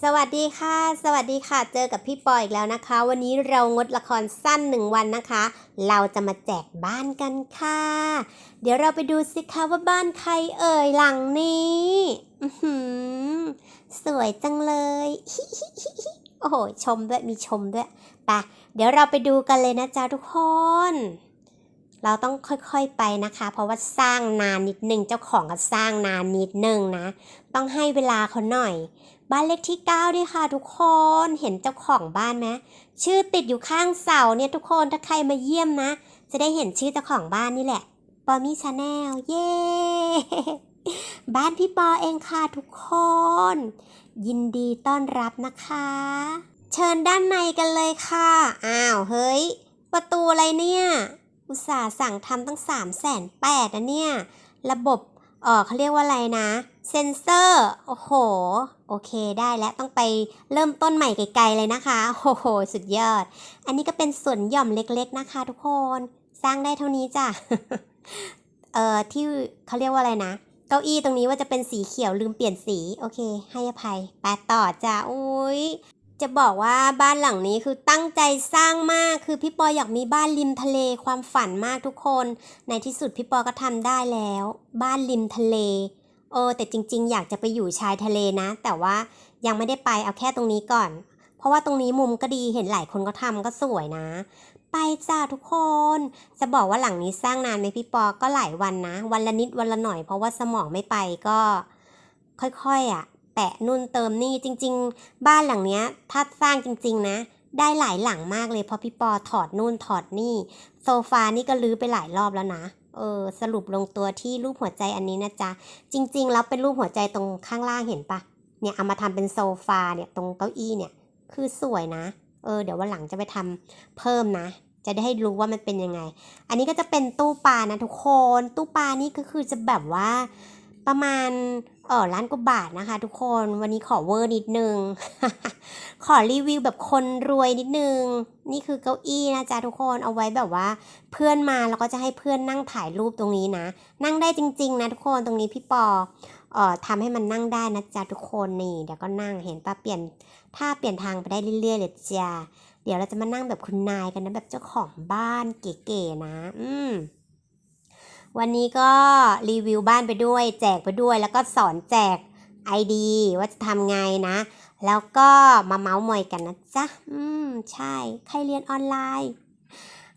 สวัสดีค่ะ สวัสดีค่ะ เจอกับพี่ปออีกแล้วนะคะ วันนี้เรางดละครสั้นหนึ่งวันนะคะ เราจะมาแจกบ้านกันค่ะ เดี๋ยวเราไปดูสิคะว่าบ้านใครเอ่ยหลังนี้สวยจังเลยโอ้โหชมด้วยมีชมด้วยไปเดี๋ยวเราไปดูกันเลยนะจ๊ะทุกคน เราต้องค่อยๆไปนะคะ เพราะว่าสร้างนานนิดนึงเจ้าของก็สร้างนานนิดนึงนะ ต้องให้เวลาเขาหน่อย บ้านเลขที่ 9 ด้วยค่ะทุกคนเห็นเจ้าของบ้านไหมชื่อติดอยู่ข้างเสาเนี่ยทุกคนถ้าใครมาเยี่ยมนะ จะได้เห็นชื่อเจ้าของบ้านนี่แหละปอมี่ชาแนลเย้บ้านพี่ปอเองค่ะทุกคน ยินดีต้อนรับนะคะ เชิญด้านในกันเลยค่ะ อ้าวเฮ้ย ประตูอะไรเนี่ย อุตส่าห์สั่งทำตั้ง3ามแสนแปดนะเนี่ย ระบบเออเขาเรียกว่าอะไรนะ เซนเซอร์ โอ้โห โอเคได้แล้วต้องไปเริ่มต้นใหม่ไกลๆเลยนะคะโอ้โหสุดยอด อันนี้ก็เป็นส่วนหย่อมเล็กๆนะคะ ทุกคนสร้างได้เท่านี้จ้ะเอ่อที่เขาเรียกว่าอะไรนะ เก้าอี้ตรงนี้ว่าจะเป็นสีเขียวลืมเปลี่ยนสีโอเค ให้อภัยไปต่อจ้ะอุ้ยจะบอกว่าบ้านหลังนี้คือตั้งใจสร้างมากคือพี่ปออยากมีบ้านริมทะเลความฝันมากทุกคน ในที่สุดพี่ปอก็ทำได้แล้ว บ้านริมทะเล เออแต่จริง ๆ อยากจะไปอยู่ชายทะเลนะ แต่ว่ายังไม่ได้ไปเอาแค่ตรงนี้ก่อน เพราะว่าตรงนี้มุมก็ดีเห็นหลายคนก็ทำก็สวยนะ ไปจ้าทุกคน จะบอกว่าหลังนี้สร้างนานไหมพี่ปอก็หลายวันนะ วันละนิดวันละหน่อยเพราะว่าสมองไม่ไปก็ ค่อยๆอะ แปะนู่นเติมนี่จริง ๆ บ้านหลังเนี้ยถ้าสร้างจริง ๆ นะได้หลายหลังมากเลยเพราะพี่ปอถอดนู่นถอดนี่ โซฟานี่ก็ลื้อไปหลายรอบแล้วนะ เออสรุปลงตัวที่รูปหัวใจอันนี้นะจ๊ะ จริง ๆ แล้วเป็นรูปหัวใจตรงข้างล่างเห็นปะเนี่ยเอามาทำเป็นโซฟาเนี่ยตรงเก้าอี้เนี่ยคือสวยนะ เออเดี๋ยววันหลังจะไปทำเพิ่มนะ จะได้ให้รู้ว่ามันเป็นยังไง อันนี้ก็จะเป็นตู้ปลานะทุกคน ตู้ปลานี่ก็คือจะแบบว่า ประมาณเออล้านกว่าบาทนะคะทุกคนวันนี้ขอเวอร์นิดนึง ขอรีวิวแบบคนรวยนิดนึง นี่คือเก้าอี้นะจ๊ะทุกคนเอาไว้แบบว่า เพื่อนมาแล้วก็จะให้เพื่อนนั่งถ่ายรูปตรงนี้นะ นั่งได้จริง ๆ นะทุกคนตรงนี้พี่ปอเอ่อทำให้มันนั่งได้นะจ๊ะทุกคนนี่เดี๋ยวก็นั่งเห็นปะเปลี่ยนท่าเปลี่ยนทางไปได้เรื่อยๆเลยจ้าเดี๋ยวเราจะมานั่งแบบคุณนายกันนะแบบเจ้าของบ้านเก๋ๆนะ อืม วันนี้ก็รีวิวบ้านไปด้วย แจกไปด้วย แล้วก็สอนแจก ID ว่าจะทำไงนะ แล้วก็มาเมาส์มอยกันนะจ๊ะ อืม ใช่ ใครเรียนออนไลน์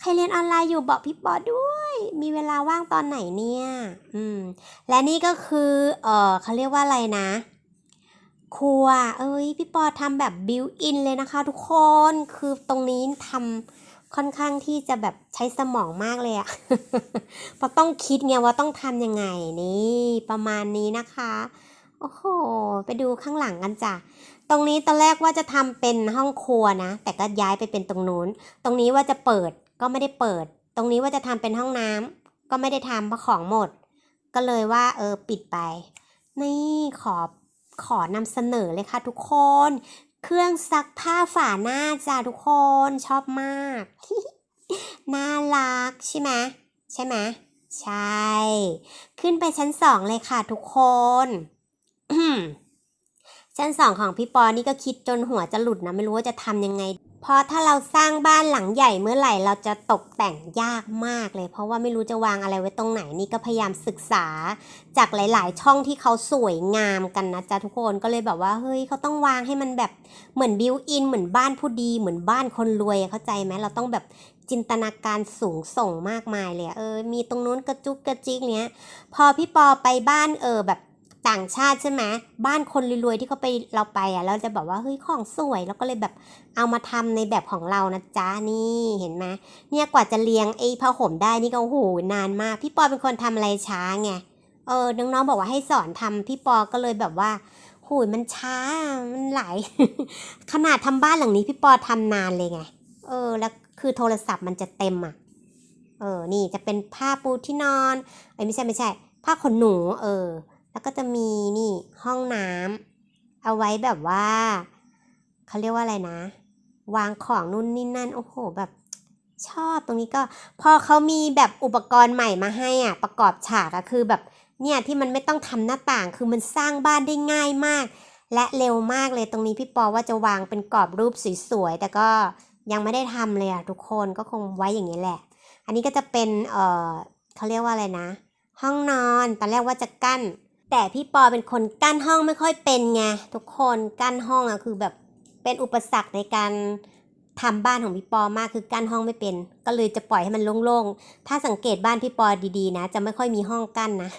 ใครเรียนออนไลน์อยู่บอกพี่ปอด้วย มีเวลาว่างตอนไหนเนี่ย อืม และนี่ก็คือ เออเขาเรียกว่าอะไรนะ ครัว เอ้ย พี่ปอทำแบบบิวอินเลยนะคะทุกคน คือตรงนี้ทำ ค่อนข้างที่จะแบบใช้สมองมากเลยอะเพราะต้องคิดไงว่าต้องทำยังไงนี่ประมาณนี้นะคะ โอ้โห ไปดูข้างหลังกันจ้ะ ตรงนี้ตอนแรกว่าจะทำเป็นห้องครัวนะ แต่ก็ย้ายไปเป็นตรงนู้น ตรงนี้ว่าจะเปิดก็ไม่ได้เปิด ตรงนี้ว่าจะทำเป็นห้องน้ำก็ไม่ได้ทำเพราะของหมด ก็เลยว่าเออปิดไป นี่ขอขอนำเสนอเลยค่ะทุกคน เครื่องซักผ้าฝาหน้าจ้าทุกคนชอบมาก น่ารักใช่ไหมใช่ไหมใช่ ขึ้นไปชั้นสองเลยค่ะทุกคนชั้นสองของพี่ปอนี่ก็คิดจนหัวจะหลุดนะ ไม่รู้ว่าจะทำยังไง เพราะถ้าเราสร้างบ้านหลังใหญ่เมื่อไหร่เราจะตกแต่งยากมากเลย เพราะว่าไม่รู้จะวางอะไรไว้ตรงไหนนี่ก็พยายามศึกษา จากหลาย ๆ ช่องที่เขาสวยงามกันนะจ๊ะทุกคนก็เลยแบบว่าเฮ้ยเขาต้องวางให้มันแบบเหมือนบิวอินเหมือนบ้านผู้ดีเหมือนบ้านคนรวยเข้าใจไหมเราต้องแบบจินตนาการสูงส่งมากมายเลยเออมีตรงนู้นกระจุกกระจิกเนี้ย พอพี่ปอไปบ้านเออแบบ ต่างชาติใช่ไหมบ้านคนรวยๆที่เขาไปเราไปอะเราจะแบบว่าเฮ้ยของสวยแล้วก็เลยแบบเอามาทำในแบบของเรานะจ๊ะนี่เห็นไหมเนี่ยกว่าจะเรียงไอ้ผ้าห่มได้นี่ก็โอ้โหนานมาก พี่ปอเป็นคนทำอะไรช้าไงเออน้องๆบอกว่าให้สอนทำพี่ปอก็เลยแบบว่าหูยมันช้ามันหลายขนาดทำบ้านหลังนี้พี่ปอทำนานเลยไงเออ แล้วคือโทรศัพท์มันจะเต็มอะเออนี่จะเป็นผ้าปูที่นอนเอ้ไม่ใช่ไม่ใช่ผ้าขนหนู เออ แล้วก็จะมีนี่ห้องน้ำเอาไว้แบบว่าเขาเรียกว่าอะไรนะ วางของนู่นนี่นั่นโอ้โหแบบชอบตรงนี้ก็พอเขามีแบบอุปกรณ์ใหม่มาให้อะประกอบฉากอะคือแบบเนี่ยที่มันไม่ต้องทำหน้าต่างคือมันสร้างบ้านได้ง่ายมาก และเร็วมากเลยตรงนี้พี่ปอว่าจะวางเป็นกรอบรูปสวยๆแต่ก็ยังไม่ได้ทำเลยอะทุกคนก็คงไว้อย่างนี้แหละ อันนี้ก็จะเป็นเออเขาเรียกว่าอะไรนะ ห้องนอนตอนแรกว่าจะกั้น แต่พี่ปอเป็นคนกั้นห้องไม่ค่อยเป็นไงทุกคนกั้นห้องอะคือแบบเป็นอุปสรรคในการทำบ้านของพี่ปอมากคือกั้นห้องไม่เป็น ก็เลยจะปล่อยให้มันโล่งๆ ถ้าสังเกตบ้านพี่ปอดีๆ นะ จะไม่ค่อยมีห้องกั้นนะ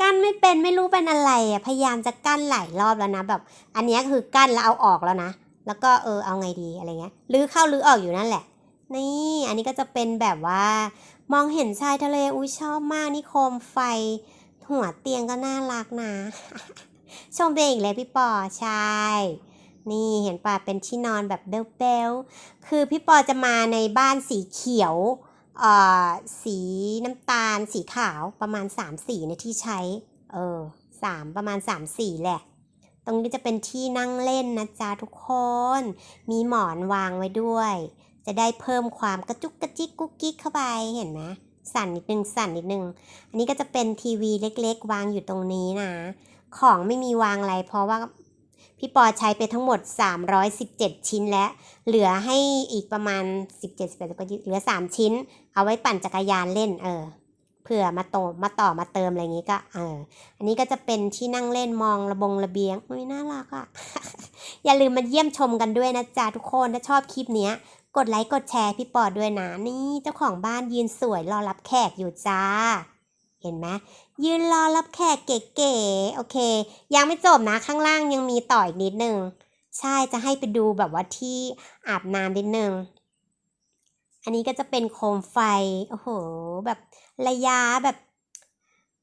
กั้นไม่เป็นไม่รู้เป็นอะไรอะพยายามจะกั้นหลายรอบแล้วนะแบบ อันนี้คือกั้นแล้วเอาออกแล้วนะ แล้วก็เออเอาไงดีอะไรเงี้ยลื้อเข้าลื้อออกอยู่นั่นแหละ นี่อันนี้ก็จะเป็นแบบว่า มองเห็นชายทะเลอุ้ยชอบมากนี่โคมไฟ หัวเตียงก็น่ารักนะ ชมตัวเองอีกเลยพี่ปอใช่ นี่เห็นป่ะเป็นที่นอนแบบเบลๆคือพี่ปอจะมาในบ้านสีเขียวเอ่อสีน้ำตาลสีขาวประมาณ3ามสีในที่ใช้ เออสามประมาณ3ามสี่แหละ ตรงนี้จะเป็นที่นั่งเล่นนะจ๊ะทุกคน มีหมอนวางไว้ด้วย จะได้เพิ่มความกระจุกกระจิกกุ๊กกิ๊กเข้าไปเห็นไหม สั่นนิดนึงสั่นนิดนึง อันนี้ก็จะเป็นทีวีเล็กๆ วางอยู่ตรงนี้นะ ของไม่มีวางอะไร เพราะว่าพี่ปอใช้ไปทั้งหมด 317 ชิ้นแล้วเหลือให้อีกประมาณ 17 18ก็เหลือ 3 ชิ้น เอาไว้ปั่นจักรยานเล่นเออเผื่อมาโตมาต่อมาเติมอะไรอย่างงี้ก็เอออันนี้ก็จะเป็นที่นั่งเล่นมองระบงระเบียงอุ้ยน่ารักอะ่ะ อย่าลืมมาเยี่ยมชมกันด้วยนะจ๊ะทุกคนถ้าชอบคลิปเนี้ย กดไลค์กดแชร์พี่ปอด้วยนะนี่เจ้าของบ้านยืนสวยรอรับแขกอยู่จ้า เห็นไหมยืนรอรับแขกเก๋ๆโอเค ยังไม่จบนะข้างล่างยังมีต่ออีกนิดนึงใช่จะให้ไปดูแบบว่าที่อาบน้ำนิดนึงอันนี้ก็จะเป็นโคมไฟโอ้โหแบบระยะแบบ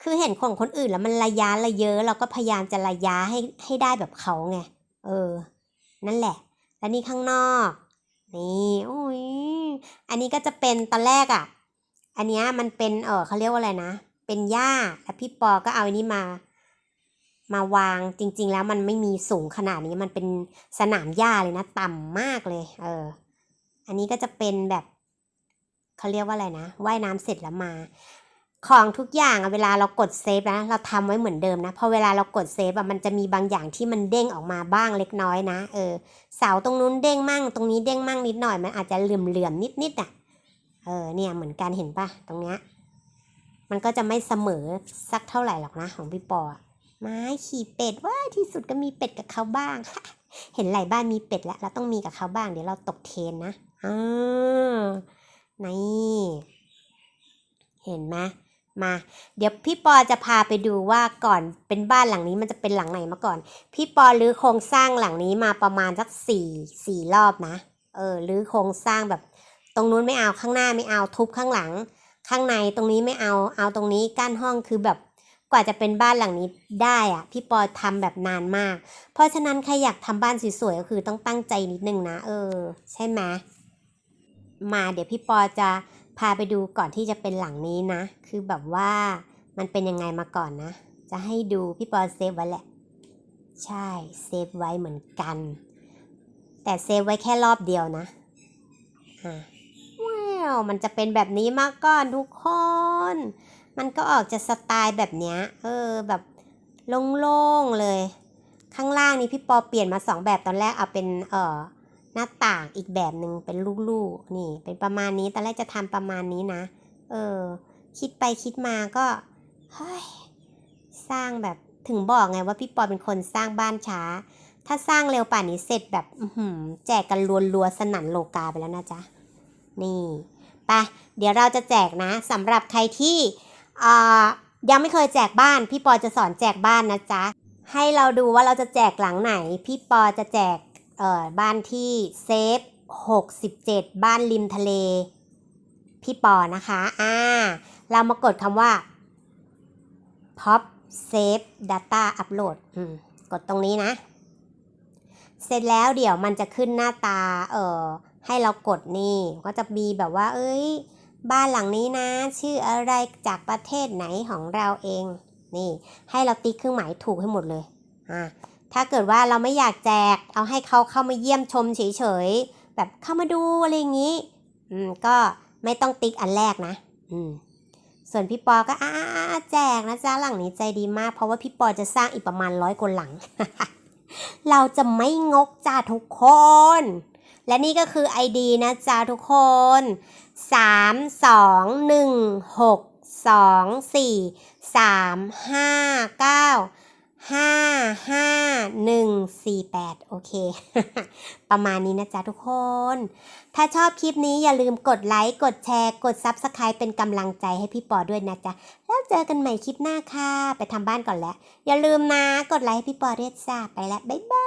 คือเห็นของคนอื่นแล้วมันระยะระเยอะเราก็พยายามจะระยะให้ให้ได้แบบเขาไง เออ นั่นแหละ แล้วนี่ข้างนอก นี่โอ้ยอันนี้ก็จะเป็นตอนแรกอะ่ะ อันเนี้ยมันเป็นเออเขาเรียกว่าอะไรนะ เป็นหญ้าแล้วพี่ปอก็เอาอันนี้มา มาวางจริง ๆ แล้วมันไม่มีสูงขนาดนี้มันเป็นสนามหญ้าเลยนะ ต่ำมากเลย เออ อันนี้ก็จะเป็นแบบเขาเรียกว่าอะไรนะว่ายน้ำเสร็จแล้วมา ของทุกอย่างเวลาเรากดเซฟนะเราทำไว้เหมือนเดิมนะพอเวลาเรากดเซฟอะมันจะมีบางอย่างที่มันเด้งออกมาบ้างเล็กน้อยนะเออเสาตรงนู้นเด้งมั่ง ตรงนี้เด้งมั่งนิดหน่อยมันอาจจะเหลื่อมเหลื่อมนิดนิดๆอะเออเนี่ยเหมือนกันเห็นปะตรงเนี้ยมันก็จะไม่เสมอสักเท่าไหร่หรอกนะของพี่ปอไม้ขี่เป็ดว่าที่สุดก็มีเป็ดกับเขาบ้าง เห็นหลายบ้านมีเป็ดแล้วเราต้องมีกับเขาบ้างเดี๋ยวเราตกเทนนะอ่านี่เห็นไหม มา เดี๋ยวพี่ปอจะพาไปดูว่าก่อนเป็นบ้านหลังนี้มันจะเป็นหลังไหนมาก่อน พี่ปอรื้อโครงสร้างหลังนี้มาประมาณสักสี่สี่รอบนะ เออรื้อโครงสร้างแบบ ตรงนู้นไม่เอาข้างหน้าไม่เอาทุบข้างหลัง ข้างในตรงนี้ไม่เอาเอาตรงนี้กั้นห้องคือแบบกว่าจะเป็นบ้านหลังนี้ได้อะพี่ปอทำแบบนานมาก เพราะฉะนั้นใครอยากทำบ้านสวยๆก็คือต้องตั้งใจนิดนึงนะ เออ ใช่ไหมมาเดี๋ยวพี่ปอจะ พาไปดูก่อนที่จะเป็นหลังนี้นะ คือแบบว่ามันเป็นยังไงมาก่อนนะ จะให้ดูพี่ปอเซฟไว้แหละ ใช่เซฟไว้เหมือนกัน แต่เซฟไว้แค่รอบเดียวนะอ่าว้าวมันจะเป็นแบบนี้มาก่อนทุกคน มันก็ออกจะสไตล์แบบเนี้ย เออแบบโล่งๆเลย ข้างล่างนี้พี่ปอเปลี่ยนมาสองแบบตอนแรกเอาเป็นเออ น้าต่างอีกแบบหนึ่งเป็นลูกๆ นี่ เป็นประมาณนี้ตอนแรกจะทำประมาณนี้นะ เออ คิดไปคิดมาก็เฮ้ยสร้างแบบถึงบอกไงว่าพี่ปอเป็นคนสร้างบ้านช้า ถ้าสร้างเร็วป่านนี้เสร็จแบบแจกกันรัวๆสนั่นโลกาไปแล้วนะจ๊ะ นี่ไปเดี๋ยวเราจะแจกนะสำหรับใครที่ยังไม่เคยแจกบ้าน พี่ปอจะสอนแจกบ้านนะจ๊ะ ให้เราดูว่าเราจะแจกหลังไหน พี่ปอจะแจก เอ่อบ้านที่เซฟ67 บ้านริมทะเล พี่ปอนะคะอ่าเรามากดคำว่า pop save data upload อืมกดตรงนี้นะ เสร็จแล้วเดี๋ยวมันจะขึ้นหน้าตา เอ่อ ให้เรากดนี่ ก็จะมีแบบว่า เอ้ย บ้านหลังนี้นะ ชื่ออะไรจากประเทศไหนของเราเอง นี่ ให้เราติ๊กเครื่องหมายถูกให้หมดเลย อ่า ถ้าเกิดว่าเราไม่อยากแจก เอาให้เขาเข้ามาเยี่ยมชมเฉยๆ แบบเข้ามาดูอะไรอย่างนี้ อืม ก็ไม่ต้องติ๊กอันแรกนะ อืม ส่วนพี่ปอก็อ่าแจกนะจ๊ะหลังนี้ใจดีมาก เพราะว่าพี่ปอจะสร้างอีกประมาณร้อยกว่าหลัง เราจะไม่งกจ้าทุกคน และนี่ก็คือ ID นะจ๊ะทุกคน 3 2 1 6 2 4 3 5 9 ห้าห้าหนึ่งสี่แปดโอเค ประมาณนี้นะจ๊ะทุกคน ถ้าชอบคลิปนี้อย่าลืมกดไลค์ กดแชร์ กด s u b สไครป์เป็นกำลังใจให้พี่ปอด้วยนะจ๊ะ แล้วเจอกันใหม่คลิปหน้าค่ะ ไปทำบ้านก่อนแล้ว อย่าลืมนะ กดไลค์ให้พี่ปอด้วยจ้าไปแล้ว บ๊ายบาย